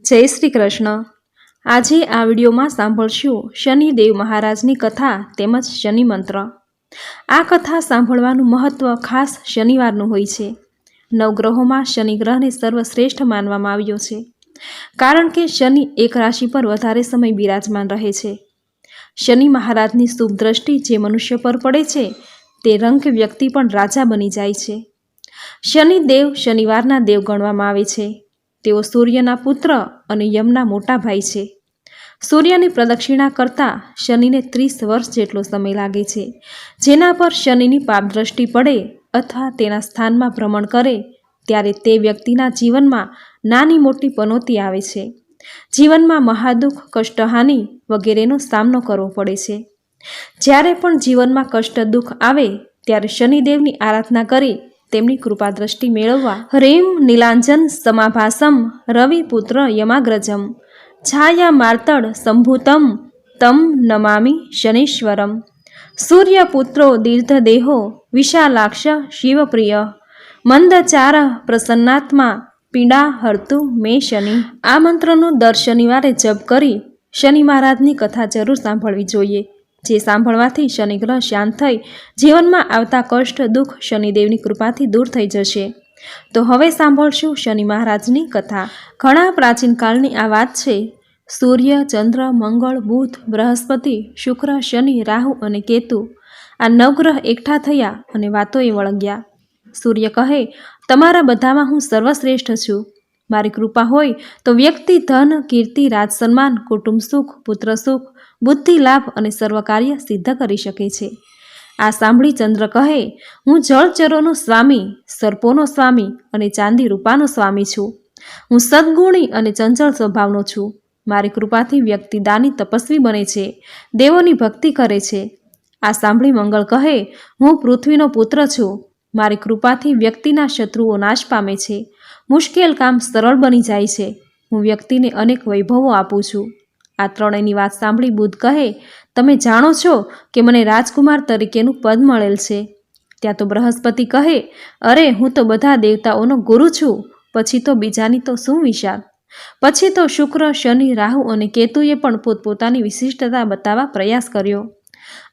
જય શ્રી કૃષ્ણ. આજે આ વિડીયોમાં સાંભળશું શનિદેવ મહારાજની કથા તેમજ શનિ મંત્ર. આ કથા સાંભળવાનું મહત્ત્વ ખાસ શનિવારનું હોય છે. નવગ્રહોમાં શનિ ગ્રહને સર્વશ્રેષ્ઠ માનવામાં આવ્યો છે. કારણ કે શનિ એક રાશિ પર વધારે સમય બિરાજમાન રહે છે. શનિ મહારાજની શુભ દ્રષ્ટિ જે મનુષ્ય પર પડે છે, તે રંગ વ્યક્તિ પણ રાજા બની જાય છે. શનિદેવ શનિવારના દેવ ગણવામાં આવે છે. તેઓ સૂર્યના પુત્ર અને યમના મોટા ભાઈ છે. સૂર્યની પ્રદક્ષિણા કરતાં શનિને ત્રીસ વર્ષ જેટલો સમય લાગે છે. જેના પર શનિની પાપદ્રષ્ટિ પડે અથવા તેના સ્થાનમાં ભ્રમણ કરે, ત્યારે તે વ્યક્તિના જીવનમાં નાની મોટી પનોતી આવે છે. જીવનમાં મહાદુઃખ, કષ્ટહાનિ વગેરેનો સામનો કરવો પડે છે. જ્યારે પણ જીવનમાં કષ્ટ, દુઃખ આવે, ત્યારે શનિદેવની આરાધના કરી તેમની કૃપા દ્રષ્ટિ મેળવવા હ્રીમ નીલાંજન સમાભાસમ રવિપુત્ર યમાગ્રજમ. છાયા માર્તડ સંભૂતમ તમ નમામિ શનીશ્વરમ. સૂર્યપુત્રો દીર્ઘદેહો વિશાલાક્ષ શિવપ્રિય. મંદચાર પ્રસન્નાત્મા પીડા હર્તુ મે શનિ. આ મંત્રનું દર શનિવારે જપ કરી શનિ મહારાજની કથા જરૂર સાંભળવી જોઈએ. જે સાંભળવાથી શનિગ્રહ શાંત થઈ જીવનમાં આવતા કષ્ટ, દુઃખ શનિદેવની કૃપાથી દૂર થઈ જશે. તો હવે સાંભળશું શનિ મહારાજની કથા. ઘણા પ્રાચીન કાળની આ વાત છે. સૂર્ય, ચંદ્ર, મંગળ, બુધ, બૃહસ્પતિ, શુક્ર, શનિ, રાહુ અને કેતુ. આ નવગ્રહ એકઠા થયા અને વાતોએ વળગ્યા. સૂર્ય કહે, તમારા બધામાં હું સર્વશ્રેષ્ઠ છું. મારી કૃપા હોય તો વ્યક્તિ, ધન, કીર્તિ રાજ સન્માન કુટુંબ સુખ, પુત્ર સુખ બુદ્ધિ લાભ અને સર્વ કાર્ય સિદ્ધ કરી શકે છે. આ સાંભળી ચંદ્ર કહે, હું જળચરોનો સ્વામી, સર્પોનો સ્વામી અને ચાંદી રૂપાનો સ્વામી છું. હું સદગુણી અને ચંચળ સ્વભાવનો છું. મારી કૃપાથી વ્યક્તિ દાની તપસ્વી બને છે, દેવોની ભક્તિ કરે છે. આ સાંભળી મંગળ કહે, હું પૃથ્વીનો પુત્ર છું. મારી કૃપાથી વ્યક્તિના શત્રુઓ નાશ પામે છે. મુશ્કેલ કામ સરળ બની જાય છે. હું વ્યક્તિને અનેક વૈભવો આપું છું. આ ત્રણેયની વાત સાંભળી બુદ્ધ કહે, તમે જાણો છો કે મને રાજકુમાર તરીકેનું પદ મળેલ છે. ત્યાં તો બૃહસ્પતિ કહે, અરે, હું તો બધા દેવતાઓનો ગુરુ છું, પછી તો બીજાની તો શું વિશાળ? પછી તો શુક્ર, શનિ, રાહુ અને કેતુએ પણ પોતપોતાની વિશિષ્ટતા બતાવવા પ્રયાસ કર્યો.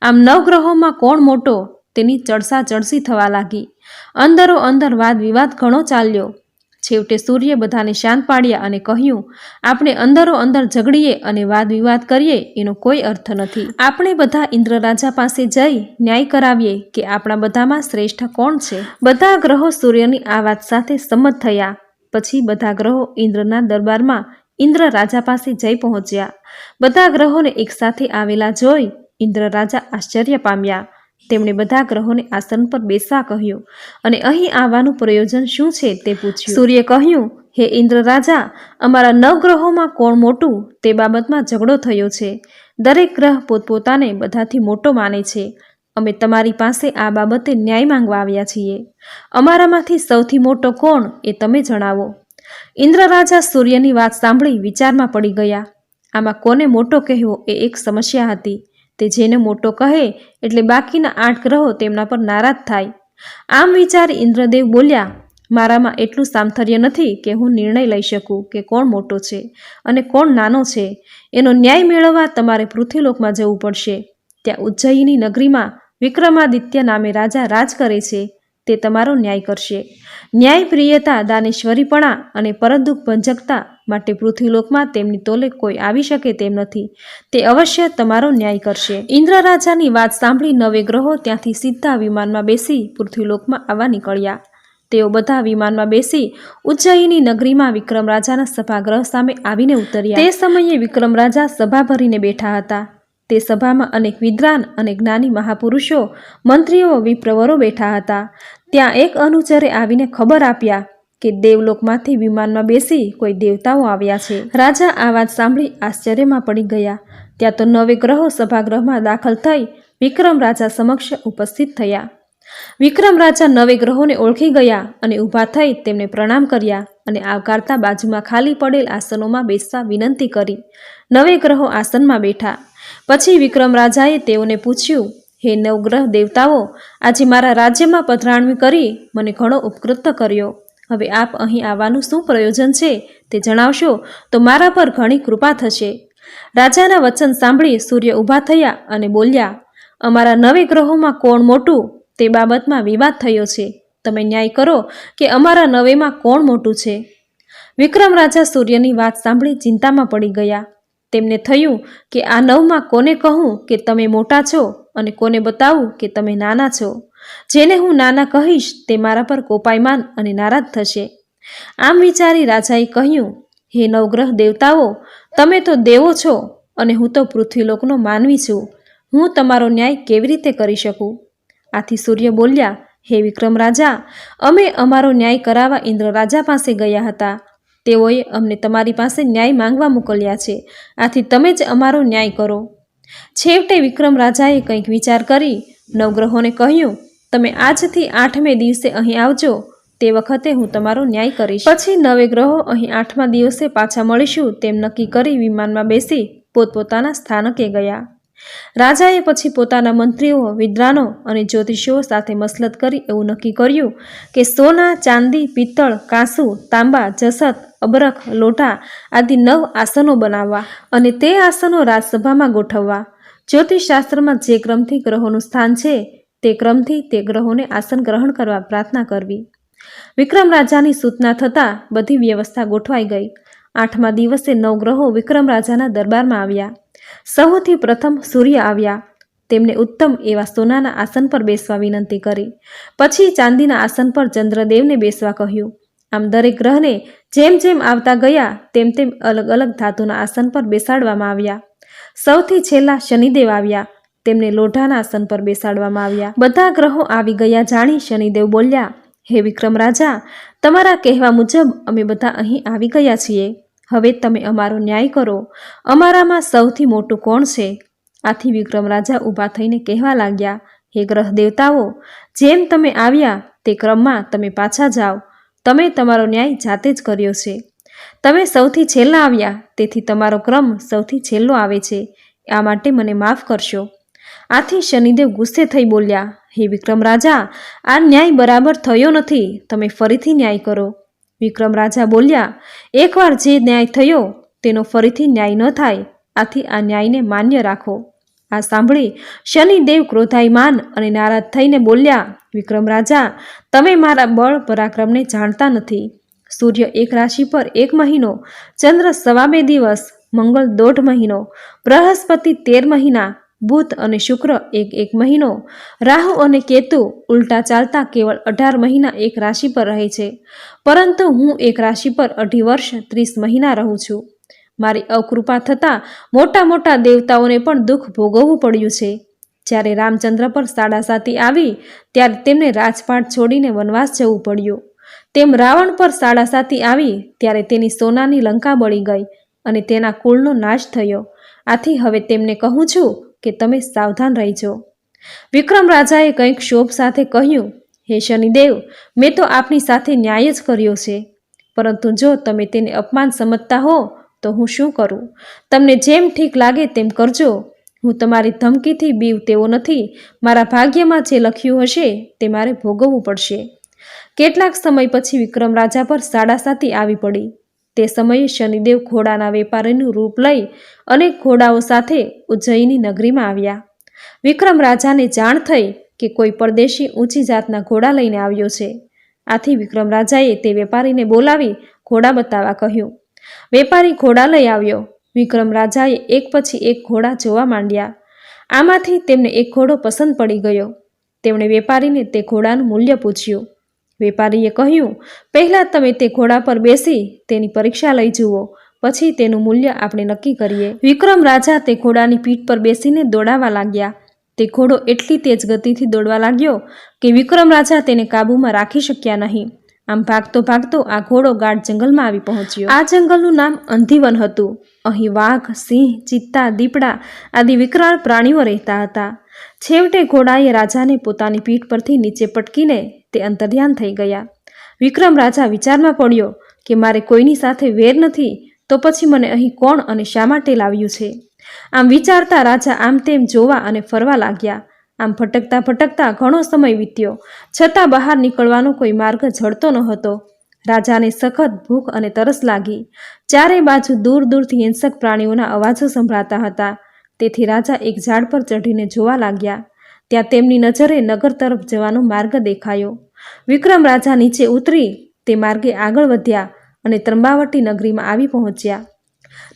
આમ નવગ્રહોમાં કોણ મોટો? તેની ચડસા ચડસી થવા લાગી. અંદરો અંદર વાદ વિવાદ ઘણો ચાલ્યો. છેવટે સૂર્ય બધાને શાંત પાડ્યા અને કહ્યું, આપણે અંદરો અંદર ઝઘડીએ અને વાદ વિવાદ કરીએ, એનો કોઈ અર્થ નથી. આપણે બધા ઇન્દ્ર રાજા પાસે જઈ ન્યાય કરાવીએ કે આપણા બધામાં શ્રેષ્ઠ કોણ છે? બધા ગ્રહો સૂર્યની આ વાત સાથે સંમત થયા. પછી બધા ગ્રહો ઇન્દ્રના દરબારમાં ઇન્દ્ર રાજા પાસે જઈ પહોંચ્યા. બધા ગ્રહોને એકસાથે આવેલા જોઈ ઇન્દ્ર રાજા આશ્ચર્ય પામ્યા. તેમણે બધા ગ્રહોને આસન પર બેસવા કહ્યું અને અહીં આવવાનું પ્રયોજન શું છે તે પૂછ્યું. સૂર્ય કહ્યું, હે ઇન્દ્ર રાજા, અમારા નવ ગ્રહોમાં કોણ મોટું તે બાબતમાં ઝઘડો થયો છે. દરેક ગ્રહ પોતપોતાને બધાથી મોટો માને છે. અમે તમારી પાસે આ બાબતે ન્યાય માંગવા આવ્યા છીએ. અમારામાંથી સૌથી મોટો કોણ એ તમે જણાવો. ઇન્દ્ર રાજા સૂર્યની વાત સાંભળી વિચારમાં પડી ગયા. આમાં કોને મોટો કહેવો એ એક સમસ્યા હતી. તે જેને મોટો કહે એટલે બાકીના આઠ ગ્રહો તેમના પર નારાજ થાય. આમ વિચાર ઇન્દ્રદેવ બોલ્યા, મારામાં એટલું સામથર્ય નથી કે હું નિર્ણય લઈ શકું કે કોણ મોટો છે અને કોણ નાનો છે. એનો ન્યાય મેળવવા તમારે પૃથ્વીલોકમાં જવું પડશે. ત્યાં ઉજ્જયીની નગરીમાં વિક્રમાદિત્ય નામે રાજા રાજ કરે છે. તે તમારો ન્યાય કરશે. ન્યાયપ્રિયતા, દાનેશ્વરીપણા અને પરદુઃખ ભંજકતા માટે પૃથ્વીલોકમાં તેમની તોલે કોઈ આવી શકે તેમ નથી. તે અવશ્ય તમારો ન્યાય કરશે. ઇન્દ્ર રાજાની વાત સાંભળી નવે ગ્રહો ત્યાંથી સીધા વિમાનમાં બેસી પૃથ્વીલોકમાં આવવા નીકળ્યા. તેઓ બધા વિમાનમાં બેસી ઉજ્જયીની નગરીમાં વિક્રમ રાજાના સભાગૃહ સામે આવીને ઉતર્યા. તે સમયે વિક્રમ રાજા સભા ભરીને બેઠા હતા. તે સભામાં અનેક વિદ્વાન અને જ્ઞાની મહાપુરુષો, મંત્રીઓ, વિપ્રવરો બેઠા હતા. ત્યાં એક અનુચરે આવીને ખબર આપ્યા કે દેવલોકમાંથી વિમાનમાં બેસી કોઈ દેવતાઓ આવ્યા છે. રાજા આ વાત સાંભળી આશ્ચર્યમાં પડી ગયા. ત્યાં તો નવે ગ્રહો સભાગૃહમાં દાખલ થઈ વિક્રમ રાજા સમક્ષ ઉપસ્થિત થયા. વિક્રમ રાજા નવે ગ્રહોને ઓળખી ગયા અને ઊભા થઈ તેમને પ્રણામ કર્યા અને આવકારતા બાજુમાં ખાલી પડેલ આસનોમાં બેસવા વિનંતી કરી. નવે ગ્રહો આસનમાં બેઠા. પછી વિક્રમ રાજાએ તેઓને પૂછ્યું, હે નવગ્રહ દેવતાઓ, આજે મારા રાજ્યમાં પધરાણવી કરી મને ઘણો ઉપકૃત કર્યો. હવે આપ અહીં આવવાનું શું પ્રયોજન છે તે જણાવશો? તો મારા પર ઘણી કૃપા થશે. રાજાના વચન સાંભળી સૂર્ય ઊભા થયા અને બોલ્યા, અમારા નવે ગ્રહોમાં કોણ મોટું? તે બાબતમાં વિવાદ થયો છે. તમે ન્યાય કરો કે અમારા નવેમાં કોણ મોટું છે. વિક્રમ રાજા સૂર્યની વાત સાંભળી ચિંતામાં પડી ગયા. તેમને થયું કે આ નવમાં કોને કહું કે તમે મોટા છો અને કોને બતાવું કે તમે નાના છો? જેને હું નાના કહીશ તે મારા પર કોપાયમાન અને નારાજ થશે. આમ વિચારી રાજાએ કહ્યું, હે નવગ્રહ દેવતાઓ, તમે તો દેવો છો અને હું તો પૃથ્વીલોકનો માનવી છું. હું તમારો ન્યાય કેવી રીતે કરી શકું? આથી સૂર્ય બોલ્યા, હે વિક્રમ રાજા, અમે અમારો ન્યાય કરાવવા ઇન્દ્ર રાજા પાસે ગયા હતા. તેઓએ અમને તમારી પાસે ન્યાય માંગવા મોકલ્યા છે. આથી તમે જ અમારો ન્યાય કરો. છેવટે વિક્રમ રાજાએ કંઈક વિચાર કરી નવગ્રહોને કહ્યું તમે આજથી આઠમે દિવસે અહીં આવજો, તે વખતે હું તમારો ન્યાય કરીશ. પછી નવે ગ્રહો અહીં આઠમા દિવસે પાછા મળીશું, તેમ નક્કી કરી વિમાનમાં બેસી પોતપોતાના સ્થાનકે ગયા. રાજાએ પછી પોતાના મંત્રીઓ, વિદ્વાનો અને જ્યોતિષીઓ સાથે મસલત કરી એવું નક્કી કર્યું કે સોના, ચાંદી, પિત્તળ, કાંસુ, તાંબા, જસત, અબરખ, લોટા આદિ નવ આસનો બનાવવા અને તે આસનો રાજસભામાં ગોઠવવા. જ્યોતિષશાસ્ત્રમાં જે ક્રમથી ગ્રહોનું સ્થાન છે તે ક્રમથી તે ગ્રહોને આસન ગ્રહણ કરવા પ્રાર્થના કરવી. વિક્રમ રાજાની સૂચના થતાં બધી વ્યવસ્થા ગોઠવાઈ ગઈ. આઠમા દિવસે નવ ગ્રહો વિક્રમ રાજાના દરબારમાં આવ્યા. સૌથી પ્રથમ સૂર્ય આવ્યા. તેમને ઉત્તમ એવા સોનાના આસન પર બેસવા વિનંતી કરી. પછી ચાંદીના આસન પર ચંદ્રદેવને બેસવા કહ્યું. આમ દરેક ગ્રહને જેમ જેમ આવતા ગયા, તેમ તેમ અલગ અલગ ધાતુના આસન પર બેસાડવામાં આવ્યા. સૌથી છેલ્લા શનિદેવ આવ્યા. તેમને લોઢાના આસન પર બેસાડવામાં આવ્યા. બધા ગ્રહો આવી ગયા જાણી શનિદેવ બોલ્યા, હે વિક્રમ રાજા, તમારા કહેવા મુજબ અમે બધા અહીં આવી ગયા છીએ. હવે તમે અમારો ન્યાય કરો. અમારામાં સૌથી મોટું કોણ છે? આથી વિક્રમ રાજા ઊભા થઈને કહેવા લાગ્યા, હે ગ્રહ દેવતાઓ, જેમ તમે આવ્યા તે ક્રમમાં તમે પાછા જાઓ. તમે તમારો ન્યાય જાતે જ કર્યો છે. તમે સૌથી છેલ્લા આવ્યા, તેથી તમારો ક્રમ સૌથી છેલ્લો આવે છે. આ માટે મને માફ કરશો. આથી શનિદેવ ગુસ્સે થઈ બોલ્યા, હે વિક્રમ રાજા, આ ન્યાય બરાબર થયો નથી, તમે ફરીથી ન્યાય કરો. વિક્રમ રાજા બોલ્યા, એકવાર જે ન્યાય થયો, તેનો ફરીથી ન્યાય ન થાય, આથી આ ન્યાયને માન્ય રાખો. આ સાંભળી શનિદેવ ક્રોધાયમાન અને નારાજ થઈને બોલ્યા, વિક્રમ રાજા, તમે મારા બળ પરાક્રમને જાણતા નથી. સૂર્ય એક રાશિ પર એક મહિનો, ચંદ્ર સવા બે દિવસ, મંગળ દોઢ મહિનો, બૃહસ્પતિ તેર મહિના બુધ અને શુક્ર એક એક મહિનો, રાહુ અને કેતુ ઉલટા ચાલતા કેવળ અઢાર મહિના એક રાશિ પર રહે છે. પરંતુ હું એક રાશિ પર અઢી વર્ષ ત્રીસ મહિના રહું છું. મારી અકૃપા થતાં મોટા મોટા દેવતાઓને પણ દુઃખ ભોગવવું પડ્યું છે. જ્યારે રામચંદ્ર પર સાડાસાતી આવી, ત્યારે તેમને રાજપાટ છોડીને વનવાસ જવું પડ્યું. તેમ રાવણ પર સાડાસાતી આવી, ત્યારે તેની સોનાની લંકા બળી ગઈ અને તેના કુળનો નાશ થયો. આથી હવે તેમને કહું છું કે તમે સાવધાન રહીજો વિક્રમ રાજાએ કંઈક શોભ સાથે કહ્યું, હે શનિદેવ, મેં તો આપની સાથે ન્યાય જ કર્યો છે. પરંતુ જો તમે તેને અપમાન સમજતા હો, તો હું શું કરું? તમને જેમ ઠીક લાગે તેમ કરજો. હું તમારી ધમકીથી બીવ તેવો નથી. મારા ભાગ્યમાં જે લખ્યું હશે તે મારે ભોગવવું પડશે. કેટલાક સમય પછી વિક્રમ રાજા પર સાડાસાતી આવી પડી. તે સમયે શનિદેવ ઘોડાના વેપારીનું રૂપ લઈ અનેક ઘોડાઓ સાથે ઉજ્જૈની નગરીમાં આવ્યા. વિક્રમ રાજાને જાણ થઈ કે કોઈ પરદેશી ઊંચી જાતના ઘોડા લઈને આવ્યો છે. આથી વિક્રમ રાજાએ તે વેપારીને બોલાવી ઘોડા બતાવવા કહ્યું. વેપારી ઘોડા લઈ આવ્યો. વિક્રમ રાજાએ એક પછી એક ઘોડા જોવા માંડ્યા. આમાંથી તેમને એક ઘોડો પસંદ પડી ગયો. તેમણે વેપારીને તે ઘોડાનું મૂલ્ય પૂછ્યું. વેપારીએ કહ્યું, પહેલાં તમે તે ઘોડા પર બેસી તેની પરીક્ષા લઈ જુઓ, પછી તેનું મૂલ્ય આપણે નક્કી કરીએ. વિક્રમ રાજા તે ઘોડાની પીઠ પર બેસીને દોડાવા લાગ્યા. તે ઘોડો એટલી તેજ ગતિથી દોડવા લાગ્યો કે વિક્રમ રાજા તેને કાબૂમાં રાખી શક્યા નહીં. આમ ભાગતો ભાગતો આ ઘોડો ગાઢ જંગલમાં આવી પહોંચ્યો. આ જંગલનું નામ અંધીવન હતું. અહીં વાઘ, સિંહ, ચિત્તા, દીપડા આદિ વિકરાળ પ્રાણીઓ રહેતા હતા. છેવટે ઘોડાએ રાજાને પોતાની પીઠ પરથી નીચે પટકીને તે અંતર્ધ્યાન થઈ ગયા. વિક્રમ રાજા વિચારમાં પડ્યો કે મારે કોઈની સાથે વેર નથી, તો પછી મને અહીં કોણ અને શા માટે લાવ્યું છે? આમ વિચારતા રાજા આમ તેમ જોવા અને ફરવા લાગ્યા. આમ ભટકતા ભટકતા ઘણો સમય વીત્યો. છતાં બહાર નીકળવાનો કોઈ માર્ગ જડતો ન હતો રાજાને સખત ભૂખ અને તરસ લાગી. ચારે બાજુ દૂર દૂરથી હિંસક પ્રાણીઓના અવાજો સંભળાતા હતા. તેથી રાજા એક ઝાડ પર ચઢીને જોવા લાગ્યા. ત્યાં તેમની નજરે નગર તરફ જવાનો માર્ગ દેખાયો. વિક્રમ રાજા નીચે ઉતરી તે માર્ગે આગળ વધ્યા અને ત્રંબાવટી નગરીમાં આવી પહોંચ્યા.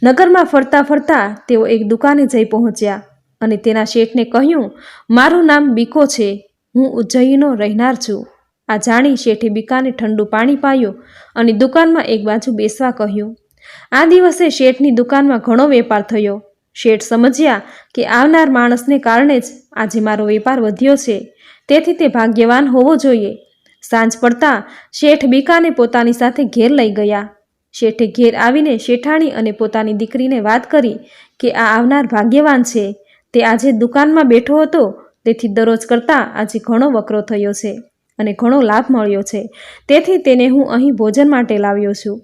નગરમાં ફરતા ફરતા તેઓ એક દુકાને જઈ પહોંચ્યા અને તેના શેઠને કહ્યું, મારું નામ બીકો છે. હું ઉજ્જૈનનો રહેનાર છું. આ જાણી શેઠે બીકાને ઠંડુ પાણી પાયું અને દુકાનમાં એક બાજુ બેસવા કહ્યું. આ દિવસે શેઠની દુકાનમાં ઘણો વેપાર થયો. શેઠ સમજ્યા કે આવનાર માણસને કારણે જ આજે મારો વેપાર વધ્યો છે. તેથી તે ભાગ્યવાન હોવો જોઈએ. સાંજ પડતા શેઠ બીકાને પોતાની સાથે ઘેર લઈ ગયા. શેઠે ઘેર આવીને શેઠાણી અને પોતાની દીકરીને વાત કરી કે આ આવનાર ભાગ્યવાન છે. તે આજે દુકાનમાં બેઠો હતો. તેથી દરરોજ કરતાં આજે ઘણો વકરો થયો છે અને ઘણો લાભ મળ્યો છે. તેથી તેને હું અહીં ભોજન માટે લાવ્યો છું.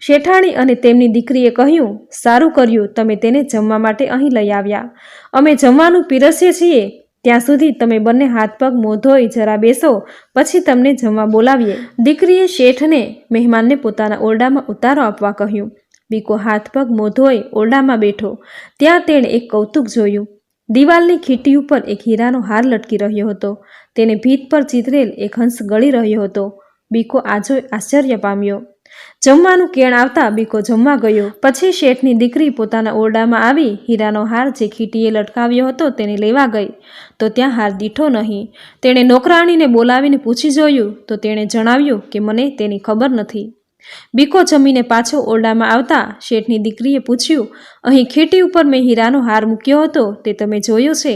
શેઠાણી અને તેમની દીકરીએ કહ્યું, સારું કર્યું, તમે તેને જમવા માટે અહીં લઈ આવ્યા. અમે જમવાનું પીરસીએ છીએ. ત્યાં સુધી તમે બંને હાથ પગ મોં ધોઈ જરા બેસો, પછી તમને જમવા બોલાવીએ. દીકરીએ શેઠને મહેમાનને પોતાના ઓરડામાં ઉતારો આપવા કહ્યું. બીકો હાથ પગ મોં ધોઈ ઓરડામાં બેઠો. ત્યાં તેણે એક કૌતુક જોયું. દિવાલની ખીટી ઉપર એક હીરાનો હાર લટકી રહ્યો હતો. તેને ભીત પર ચિતરેલ એક હંસ ગળી રહ્યો હતો. બીકો આજો આશ્ચર્ય પામ્યો. જમવાનું કેણ આવતા બીકો જમવા ગયો. પછી શેઠની દીકરી પોતાના ઓરડામાં આવી, હીરાનો હાર જે ખીટીએ લટકાવ્યો હતો તેને લેવા ગઈ. તો ત્યાં હાર દીઠો નહીં. તેણે નોકરાણીને બોલાવીને પૂછી જોયું, તો તેણે જણાવ્યું કે મને તેની ખબર નથી. બીકો જમીને પાછો ઓરડામાં આવતા શેઠની દીકરીએ પૂછ્યું, અહીં ખીટી ઉપર મેં હીરાનો હાર મૂક્યો હતો, તે તમે જોયો છે?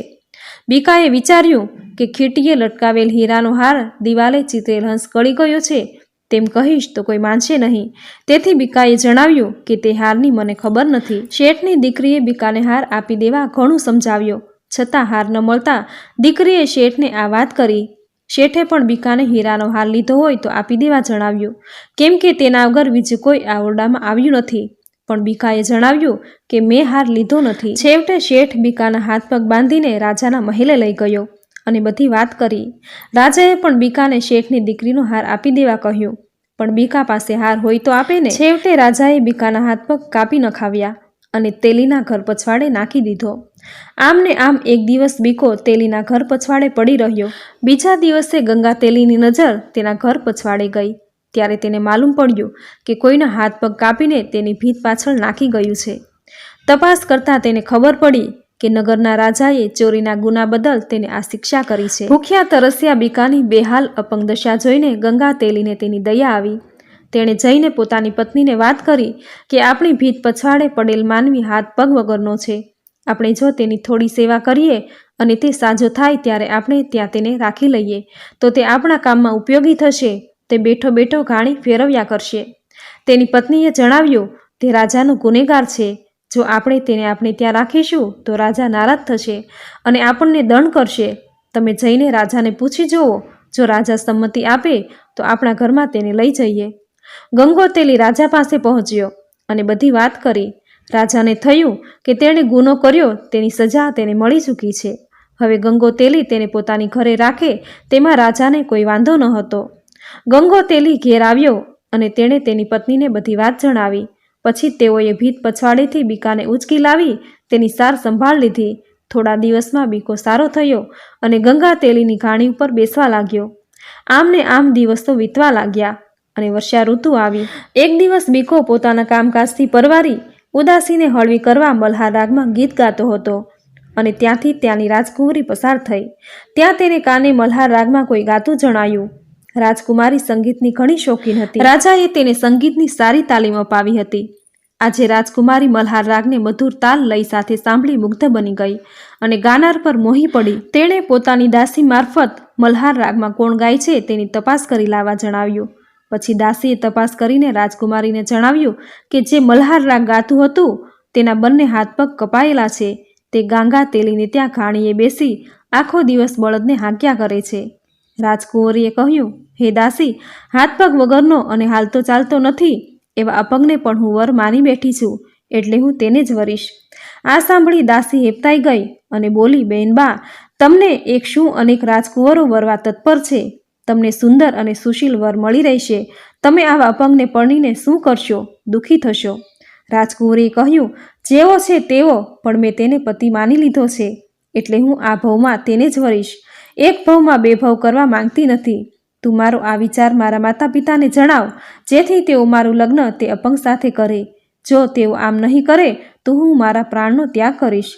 બીકાએ વિચાર્યું કે ખીટીએ લટકાવેલ હીરાનો હાર દિવાલે ચિત્રેલ હંસ ગળી ગયો છે. તેમ કહીશ તો કોઈ માનશે નહીં. તેથી બીકાએ જણાવ્યું કે તે હારની મને ખબર નથી. શેઠની દીકરીએ બીકાને હાર આપી દેવા ઘણું સમજાવ્યો. છતાં હાર ન મળતા દીકરીએ શેઠને આ વાત કરી. શેઠે પણ બીકાને હીરાનો હાર લીધો હોય તો આપી દેવા જણાવ્યું. કેમ કે તેના વગર બીજું કોઈ આ ઓરડામાં આવ્યું નથી. પણ બીકાએ જણાવ્યું કે મેં હાર લીધો નથી. છેવટે શેઠ બીકાના હાથ પગ બાંધીને રાજાના મહેલે લઈ ગયો અને બધી વાત કરી. રાજાએ પણ બીકાને શેઠની દીકરીનો હાર આપી દેવા કહ્યું. પણ બીકા પાસે હાર હોય તો આપે ને છેવટે રાજાએ બીકાના હાથ પગ કાપી નખાવ્યા અને તેલીના ઘર પછવાડે નાખી દીધો. આમ ને આમ એક દિવસ બીકો તેલીના ઘર પછવાડે પડી રહ્યો. બીજા દિવસે ગંગા તેલીની નજર તેના ઘર પછવાડે ગઈ. ત્યારે તેને માલુમ પડ્યું કે કોઈના હાથ પગ કાપીને તેની ભીત પાછળ નાખી ગયું છે. તપાસ કરતાં તેને ખબર પડી કે નગરના રાજાએ ચોરીના ગુના બદલ તેને આ શિક્ષા કરી છે. ભૂખ્યા તરસ્યા બીકાની બેહાલ અપંગ દશા જોઈને ગંગા તેલીને તેની દયા આવી. તેણે જઈને પોતાની પત્નીને વાત કરી કે આપણી ભીત પછવાડે પડેલ માનવી હાથ પગ વગરનો છે. આપણે જો તેની થોડી સેવા કરીએ અને તે સાજો થાય ત્યારે આપણે ત્યાં તેને રાખી લઈએ, તો તે આપણા કામમાં ઉપયોગી થશે. તે બેઠો બેઠો ઘાણી ફેરવ્યા કરશે. તેની પત્નીએ જણાવ્યું, તે રાજાનો ગુનેગાર છે. જો આપણે તેને આપણે ત્યાં રાખીશું, તો રાજા નારાજ થશે અને આપણને દંડ કરશે. તમે જઈને રાજાને પૂછી જુઓ, જો રાજા સંમતિ આપે, તો આપણા ઘરમાં તેને લઈ જઈએ. ગંગોતેલી રાજા પાસે પહોંચ્યો અને બધી વાત કરી. રાજાને થયું કે તેણે ગુનો કર્યો, તેની સજા તેને મળી ચૂકી છે. હવે ગંગોતેલી તેને પોતાની ઘરે રાખે, તેમાં રાજાને કોઈ વાંધો ન હતો. ગંગોતેલી ઘેર આવ્યો અને તેણે તેની પત્નીને બધી વાત જણાવી. પછી તેઓએ ભીત પછવાડેથી બીકાને ઉચકી લાવી, તેની સાર સંભાળ લીધી. થોડા દિવસમાં બીકો સારો થયો અને ગંગા તેલીની ઘાણી ઉપર બેસવા લાગ્યો. આમ ને આમ દિવસો વીતવા લાગ્યા અને વર્ષા ઋતુ આવી. એક દિવસ બીકો પોતાના કામકાજથી પરવારી, ઉદાસીને હળવી કરવા મલ્હાર રાગમાં ગીત ગાતો હતો અને ત્યાંથી ત્યાંની રાજકુંવરી પસાર થઈ. ત્યાં તેને કાને મલ્હાર રાગમાં કોઈ ગાતું જણાયું. રાજકુમારી સંગીતની ઘણી શોખીન હતી. રાજાએ તેને સંગીતની સારી તાલીમ અપાવી હતી. આજે રાજકુમારી મલ્હાર રાગને મધુર તાલ લય સાથે સાંભળી મુગ્ધ બની ગઈ અને ગાનાર પર મોહી પડી. તેણે પોતાની દાસી મારફત મલ્હાર રાગમાં કોણ ગાય છે તેની તપાસ કરી લાવવા જણાવ્યું. પછી દાસીએ તપાસ કરીને રાજકુમારીને જણાવ્યું કે જે મલ્હાર રાગ ગાતું હતું તેના બંને હાથ પગ કપાયેલા છે. તે ગાંગા તેલીને ત્યાં ઘાણીએ બેસી આખો દિવસ બળદને હાંક્યા કરે છે. રાજકુંવરીએ કહ્યું હે દાસી, હાથ પગ વગરનો અને હાલતો ચાલતો નથી, એવા અપંગને પણ હું વર માની બેઠી છું, એટલે હું તેને જ વરીશ. આ સાંભળી દાસી હેપતાઈ ગઈ અને બોલી બેનબા તમને એક શું અનેક રાજકુંવરો વરવા તત્પર છે? તમને સુંદર અને સુશીલ વર મળી રહેશે. તમે આવા અપંગને પરણીને શું કરશો? દુઃખી થશો. રાજકુંવરીએ કહ્યું, જેવો છે તેવો, પણ મેં તેને પતિ માની લીધો છે, એટલે હું આ ભવમાં તેને જ વરીશ. એક ભવમાં બે ભવ કરવા માંગતી નથી. તું મારો આ વિચાર મારા માતા પિતાને જણાવ, જેથી તેઓ મારું લગ્ન તે અપંગ સાથે કરે. જો તેઓ આમ નહીં કરે, તો હું મારા પ્રાણનો ત્યાગ કરીશ.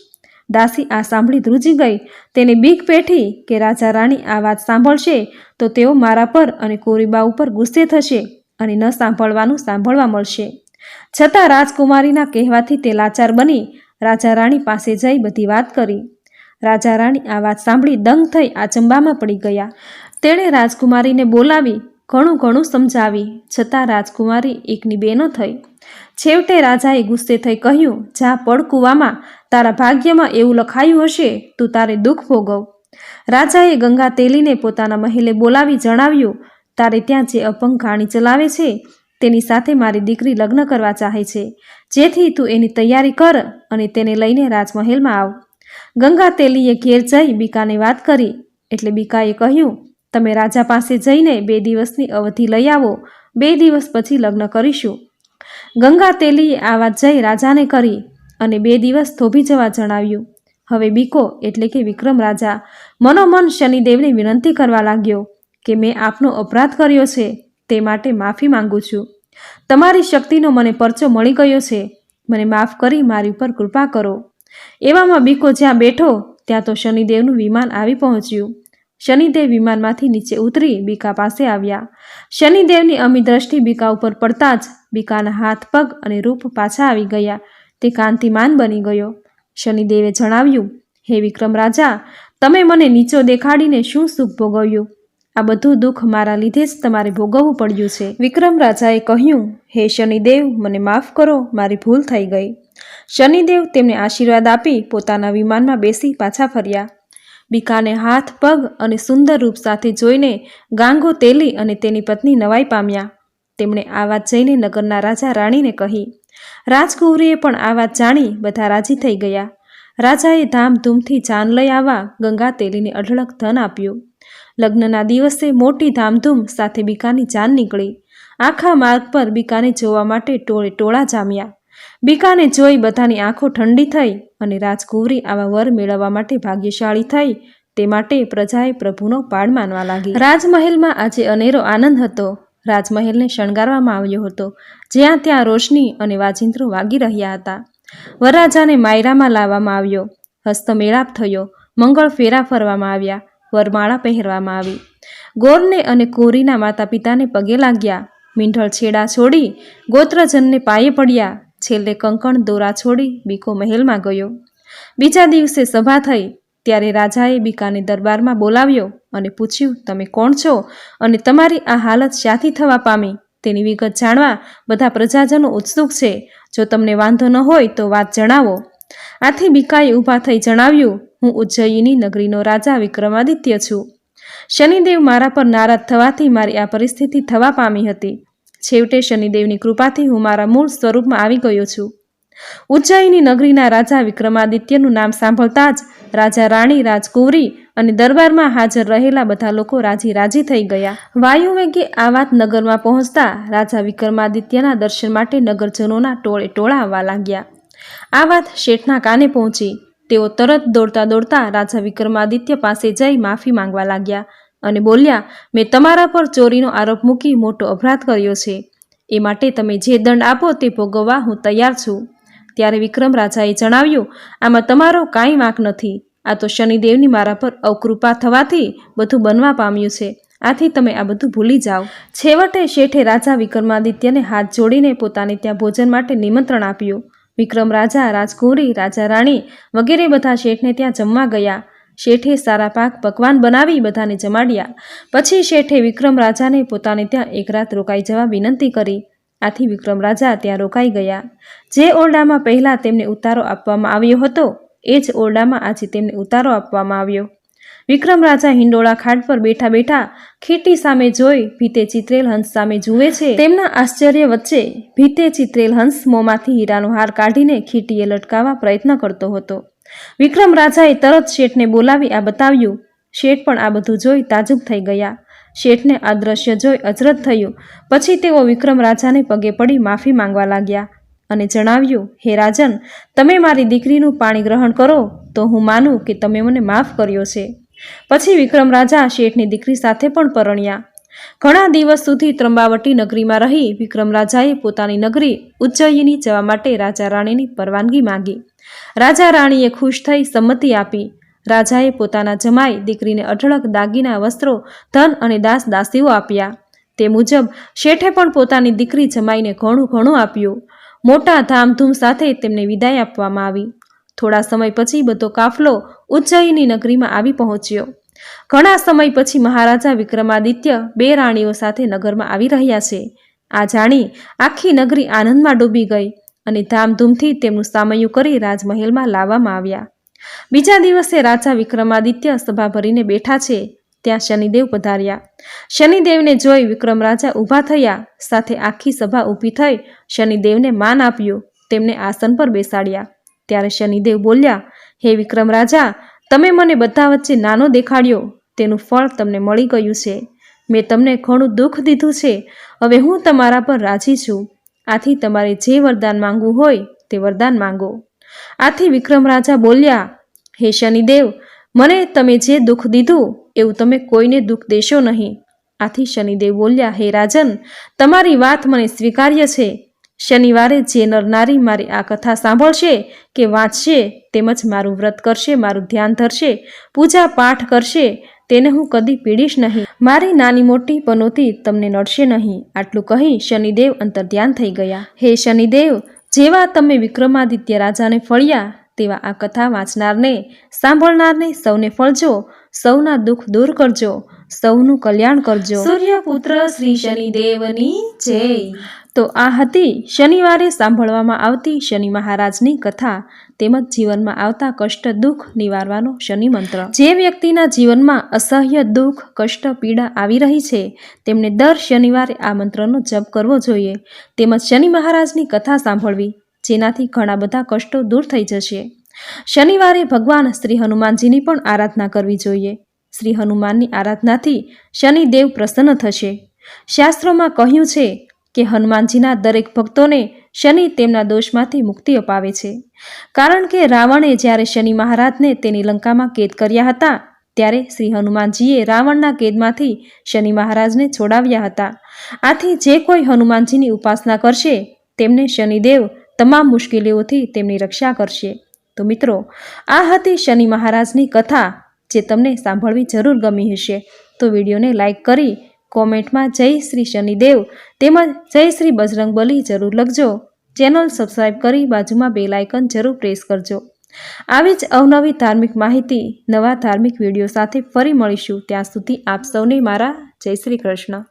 દાસી આ સાંભળી ધ્રુજી ગઈ. તેને બીક પેઠી કે રાજા રાણી આ વાત સાંભળશે, તો તેઓ મારા પર અને કોરીબા ઉપર ગુસ્સે થશે અને ન સાંભળવાનું સાંભળવા મળશે. છતાં રાજકુમારીના કહેવાથી તે લાચાર બની રાજા રાણી પાસે જઈ બધી વાત કરી. રાજા રાણી આ વાત સાંભળી દંગ થઈ આચંબામાં પડી ગયા. તેણે રાજકુમારીને બોલાવી, ઘણું ઘણું સમજાવી, છતાં રાજકુમારી એકની બેનો થઈ. છેવટે રાજાએ ગુસ્સે થઈ કહ્યું, જા પડ કૂવામાં, તારા ભાગ્યમાં એવું લખાયું હશે, તું તારે દુઃખ ભોગવ. રાજાએ ગંગા તેલીને પોતાના મહેલે બોલાવી જણાવ્યું, તારે ત્યાં જે અપંગ ઘાણી ચલાવે છે, તેની સાથે મારી દીકરી લગ્ન કરવા ચાહે છે. જેથી તું એની તૈયારી કર અને તેને લઈને રાજમહેલમાં આવ. ગંગા તેલીએ ઘેર જઈ બીકાને વાત કરી, એટલે બીકાએ કહ્યું તમે રાજા પાસે જઈને બે દિવસની અવધિ લઈ આવો. બે દિવસ પછી લગ્ન કરીશું. ગંગા તેલીએ આ વાત જઈ રાજાને કરી અને બે દિવસ થોભી જવા જણાવ્યું. હવે બીકો એટલે કે વિક્રમ રાજા મનોમન શનિદેવને વિનંતી કરવા લાગ્યો કે મેં આપનો અપરાધ કર્યો છે, તે માટે માફી માંગુ છું. તમારી શક્તિનો મને પરચો મળી ગયો છે, મને માફ કરી મારી ઉપર કૃપા કરો. એવામાં બીકો જ્યાં બેઠો, ત્યાં તો શનિદેવનું વિમાન આવી પહોંચ્યું. શનિદેવ વિમાનમાંથી નીચે ઉતરી બીકા પાસે આવ્યા. શનિદેવની અમી દ્રષ્ટિ બીકા ઉપર પડતા જ બીકાના હાથ, પગ અને રૂપ પાછા આવી ગયા. તે કાંતિમાન બની ગયો. શનિદેવે જણાવ્યું, હે વિક્રમ રાજા, તમે મને નીચો દેખાડીને શું સુખ ભોગવ્યું? આ બધું દુઃખ મારા લીધે જ તમારે ભોગવવું પડ્યું છે. વિક્રમ રાજાએ કહ્યું, હે શનિદેવ, મને માફ કરો, મારી ભૂલ થઈ ગઈ. શનિદેવ તેમને આશીર્વાદ આપી પોતાના વિમાનમાં બેસી પાછા ફર્યા. બીકાને હાથ, પગ અને સુંદર રૂપ સાથે જોઈને ગાંગો તેલી અને તેની પત્ની નવાઈ પામ્યા. તેમણે આ વાત જઈને નગરના રાજા રાણીને કહી. રાજકુંવરીએ પણ આ વાત જાણી બધા રાજી થઈ ગયા. રાજાએ ધામધૂમથી જાન લઈ આવવા ગંગા તેલીને અઢળક ધન આપ્યું. લગ્નના દિવસે મોટી ધામધૂમ સાથે બીકાની જાન નીકળી. આખા માર્ગ પર બીકાને જોવા માટે ટોળે ટોળા જામ્યા. બીકાને જોઈ બધાની આંખો ઠંડી થઈ અને રાજકુંવરી આવા વર મેળવવા માટે ભાગ્યશાળી થઈ. તે માટે પ્રજાએ પ્રભુનો પાડ માનવા લાગી. રાજમહેલમાં આજે અનેરો આનંદ હતો. રાજમહેલને શણગારવામાં આવ્યો હતો. જ્યાં ત્યાં રોશની અને વાજિંત્રો વાગી રહ્યા હતા. વરરાજાને માયરામાં લાવવામાં આવ્યો. હસ્તમેળાપ થયો. મંગળ ફેરા ફરવામાં આવ્યા. વરમાળા પહેરવામાં આવી. ગોરને અને કોરીના માતા પિતાને પગે લાગ્યા. મીંઢળ છેડા છોડી ગોત્રજનને પાયે પડ્યા. છેલ્લે કંકણ દોરા છોડી બીકો મહેલમાં ગયો. બીજા દિવસે સભા થઈ, ત્યારે રાજાએ બીકાને દરબારમાં બોલાવ્યો અને પૂછ્યું, તમે કોણ છો? અને તમારી આ હાલત શાથી થવા પામી? તેની વિગત જાણવા બધા પ્રજાજનો ઉત્સુક છે. જો તમને વાંધો ન હોય તો વાત જણાવો. આથી બીકાએ ઊભા થઈ જણાવ્યું, હું ઉજ્જયિની નગરીનો રાજા વિક્રમાદિત્ય છું. શનિદેવ મારા પર નારાજ થવાથી મારી આ પરિસ્થિતિ થવા પામી હતી. છેવટે શનિદેવની કૃપાથી હું મારા મૂળ સ્વરૂપમાં આવી ગયો છું. ઉજ્જૈની નગરીના રાજા વિક્રમાદિત્યનું નામ સાંભળતા જ રાજા રાણી, રાજકુંવરી અને દરબારમાં હાજર રહેલા બધા લોકો રાજી રાજી થઈ ગયા. વાયુવેગે આ વાત નગરમાં પહોંચતા રાજા વિક્રમાદિત્યના દર્શન માટે નગરજનોના ટોળે ટોળા આવવા લાગ્યા. આ વાત શેઠના કાને પહોંચી. તેઓ તરત દોડતા દોડતા રાજા વિક્રમાદિત્ય પાસે જઈ માફી માંગવા લાગ્યા. અને બોલ્યા, મેં તમારા પર ચોરીનો આરોપ મૂકી મોટો અપરાધ કર્યો છે. એ માટે તમે જે દંડ આપો તે ભોગવવા હું તૈયાર છું. ત્યારે વિક્રમ રાજાએ જણાવ્યું, આમાં તમારો કાંઈ વાંક નથી. આ તો શનિદેવની મારા પર અવકૃપા થવાથી બધું બનવા પામ્યું છે. આથી તમે આ બધું ભૂલી જાઓ. છેવટે શેઠે રાજા વિક્રમાદિત્યને હાથ જોડીને પોતાને ત્યાં ભોજન માટે નિમંત્રણ આપ્યું. વિક્રમ રાજા, રાજકુંવરી, રાજા રાણી વગેરે બધા શેઠને ત્યાં જમવા ગયા. શેઠે સારા પાક પકવાન બનાવી બધાને જમાડ્યા. પછી શેઠે વિક્રમ રાજાને પોતાને ત્યાં એક રાત રોકાઈ જવા વિનંતી કરી. આથી વિક્રમ રાજા ત્યાં રોકાઈ ગયા. જે ઓરડામાં પહેલાં તેમને ઉતારો આપવામાં આવ્યો હતો, એ જ ઓરડામાં આજે તેમને ઉતારો આપવામાં આવ્યો. વિક્રમ રાજા હિંડોળા ખાટ પર બેઠા બેઠા ખીટી સામે જોઈ ભીતે ચિત્રેલ હંસ સામે જુએ છે. તેમના આશ્ચર્ય વચ્ચે ભીતે ચિત્રેલ હંસ મોંમાંથી હીરાનો હાર કાઢીને ખીટીએ લટકાવવા પ્રયત્ન કરતો હતો. વિક્રમ રાજાએ તરત શેઠને બોલાવી આ બતાવ્યું. શેઠ પણ આ બધું જોઈ તાજુબ થઈ ગયા. શેઠને આ દ્રશ્ય જોઈ અચરજ થયું. પછી તેઓ વિક્રમ રાજાને પગે પડી માફી માંગવા લાગ્યા અને જણાવ્યું, હે રાજન, તમે મારી દીકરીનું પાણી ગ્રહણ કરો તો હું માનું કે તમે મને માફ કર્યો છે. પછી વિક્રમ રાજા શેઠની દીકરી સાથે પણ પરણ્યા. ઘણા દિવસ સુધી ત્રંબાવટી નગરીમાં રહી વિક્રમ રાજાએ પોતાની નગરી ઉજ્જયિની જવા માટે રાજા રાણીની પરવાનગી માંગી. રાજા રાણીએ ખુશ થઈ સંમતિ આપી. રાજાએ પોતાના જમાઈ દીકરીને અઢળક દાગીના, વસ્ત્રો, ધન અને દાસ દાસીઓ આપ્યા. તે મુજબ શેઠે પણ પોતાની દીકરી જમાઈને ઘણું ઘણું આપ્યું. મોટા ધામધૂમ સાથે તેમને વિદાય આપવામાં આવી. થોડા સમય પછી બધો કાફલો ઉજ્જયિની નગરીમાં આવી પહોંચ્યો. ઘણા સમય પછી મહારાજા વિક્રમાદિત્ય બે રાણીઓ સાથે નગરમાં આવી રહ્યા છે. આ જાણી આખી નગરી આનંદમાં ડૂબી ગઈ અને ધામધૂમથી તેમનું સામયું કરી રાજમહેલમાં લાવવામાં આવ્યા. બીજા દિવસે રાજા વિક્રમાદિત્ય સભા ભરીને બેઠા છે. ત્યાં શનિદેવ પધાર્યા. શનિદેવને જોઈ વિક્રમ રાજા ઊભા થયા. સાથે આખી સભા ઊભી થઈ શનિદેવને માન આપ્યું. તેમને આસન પર બેસાડ્યા. ત્યારે શનિદેવ બોલ્યા, હે વિક્રમ રાજા તમે મને બધા વચ્ચે નાનો દેખાડ્યો, તેનું ફળ તમને મળી ગયું છે. મેં તમને ઘણું દુઃખ દીધું છે. હવે હું તમારા પર રાજી છું. આથી તમારે જે વરદાન માંગવું હોય, તે વરદાન માંગો. આથી વિક્રમ રાજા બોલ્યા, હે શનિદેવ, મને તમે જે દુઃખ દીધું, એવું તમે કોઈને દુઃખ દેશો નહીં. આથી શનિદેવ બોલ્યા, હે રાજન, તમારી વાત મને સ્વીકાર્ય છે. શનિવારે જે નરનારી મારી આ કથા સાંભળશે કે વાંચશે તેમજ મારું વ્રત કરશે, મારું ધ્યાન ધરશે, પૂજા પાઠ કરશે, તેને હું કદી પીડીશ નહીં. મારી નાની મોટી પનોતી તમને નડશે નહીં. આટલું કહી શનિદેવ અંતર્ધ્યાન થઈ ગયા. હે શનિદેવ, જેવા તમે વિક્રમાદિત્ય રાજાને ફળ્યા, તેવા આ કથા વાંચનારને, સાંભળનારને સૌને ફળજો, સૌના દુઃખ દૂર કરજો, સૌનું કલ્યાણ કરજો. સૂર્યપુત્ર શ્રી શનિદેવની જય. તો આ હતી શનિવારે સાંભળવામાં આવતી શનિ મહારાજની કથા તેમજ જીવનમાં આવતા કષ્ટ, દુઃખ નિવારવાનો શનિ મંત્ર. જે વ્યક્તિના જીવનમાં અસહ્ય, દુઃખ, કષ્ટ, પીડા આવી રહી છે, તેમને દર શનિવારે આ મંત્રનો જપ કરવો જોઈએ. તેમજ શનિ મહારાજની કથા સાંભળવી, જેનાથી ઘણા બધા કષ્ટો દૂર થઈ જશે. શનિવારે ભગવાન શ્રી હનુમાનજીની પણ આરાધના કરવી જોઈએ. શ્રી હનુમાનની આરાધનાથી શનિદેવ પ્રસન્ન થશે. શાસ્ત્રોમાં કહ્યું છે કે હનુમાનજીના દરેક ભક્તોને શનિ તેમના દોષમાંથી મુક્તિ અપાવે છે. કારણ કે રાવણે જ્યારે શનિ મહારાજને તેની લંકામાં કેદ કર્યા હતા, ત્યારે શ્રી હનુમાનજીએ રાવણના કેદમાંથી શનિ મહારાજને છોડાવ્યા હતા. આથી જે કોઈ હનુમાનજીની ઉપાસના કરશે, તેમને શનિદેવ તમામ મુશ્કેલીઓથી તેમની રક્ષા કરશે. તો મિત્રો, આ હતી શનિ મહારાજની કથા, જે તમને સાંભળવી જરૂર ગમી હશે. તો વિડીયોને લાઈક કરી કોમેન્ટમાં જય શ્રી શનિદેવ તેમજ જય શ્રી બજરંગબલી જરૂર લખજો. ચેનલ સબસ્ક્રાઈબ કરી બાજુમાં બે લાયકન જરૂર પ્રેસ કરજો. આવી જ અવનવી ધાર્મિક માહિતી, નવા ધાર્મિક વીડિયો સાથે ફરી મળીશું. ત્યાં સુધી આપ સૌને મારા જય શ્રી કૃષ્ણ.